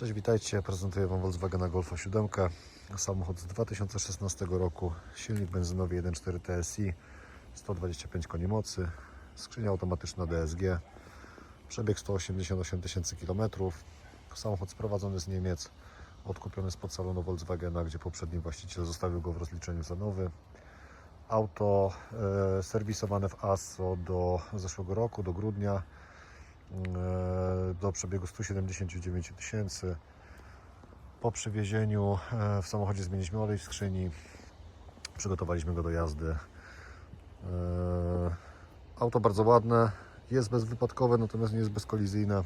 Cześć, witajcie. Prezentuję Wam Volkswagena Golfa 7. Samochód z 2016 roku. Silnik benzynowy 1.4 TSI, 125 koni mocy, skrzynia automatyczna DSG, przebieg 188 tysięcy km. Samochód sprowadzony z Niemiec, odkupiony spod salonu Volkswagena, gdzie poprzedni właściciel zostawił go w rozliczeniu za nowy. Auto e, serwisowane w ASO do zeszłego roku, do grudnia do przebiegu 179 000 tysięcy. Po przywiezieniu e, w samochodzie zmieniliśmy olej w skrzyni, przygotowaliśmy go do jazdy. E, Auto bardzo ładne, jest bezwypadkowe, natomiast nie jest bezkolizyjne.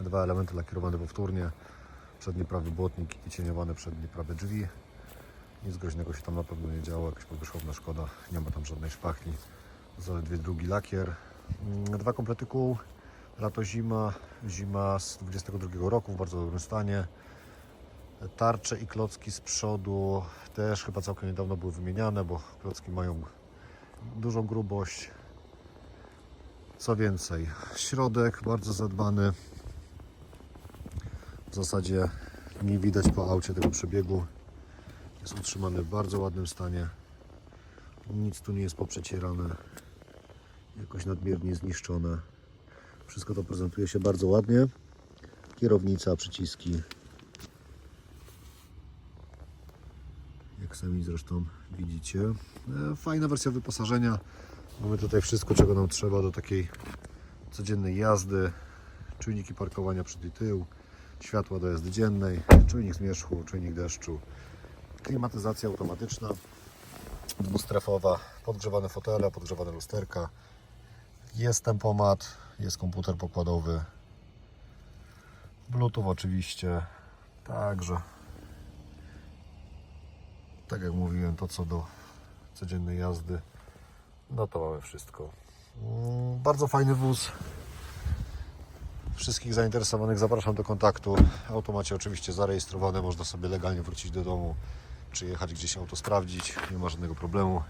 Dwa elementy lakierowane powtórnie, przedni prawy błotnik i cieniowane przednie prawe drzwi. Nic groźnego się tam na pewno nie działo, jakaś powierzchowna szkoda, nie ma tam żadnej szpachli. Zaledwie drugi lakier. Mm, Dwa komplety kół, lato zima, zima z 22 roku w bardzo dobrym stanie. Tarcze i klocki z przodu też chyba całkiem niedawno były wymieniane, bo klocki mają dużą grubość. Co więcej, środek bardzo zadbany. W zasadzie nie widać po aucie tego przebiegu. Jest utrzymany w bardzo ładnym stanie. Nic tu nie jest poprzecierane, jakoś nadmiernie zniszczone. Wszystko to prezentuje się bardzo ładnie. Kierownica, przyciski. Jak sami zresztą widzicie. E, Fajna wersja wyposażenia. Mamy tutaj wszystko, czego nam trzeba do takiej codziennej jazdy. Czujniki parkowania przed i tył, światła do jazdy dziennej, czujnik zmierzchu, czujnik deszczu, klimatyzacja automatyczna, dwustrefowa, podgrzewane fotele, podgrzewane lusterka, jest tempomat, jest komputer pokładowy, Bluetooth oczywiście, także tak jak mówiłem, to co do codziennej jazdy, no to mamy wszystko. Mm, Bardzo fajny wóz. Wszystkich zainteresowanych zapraszam do kontaktu. Auto macie oczywiście zarejestrowane, można sobie legalnie wrócić do domu, czy jechać gdzieś auto sprawdzić, nie ma żadnego problemu.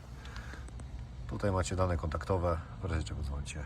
Tutaj macie dane kontaktowe, w razie czego dzwońcie.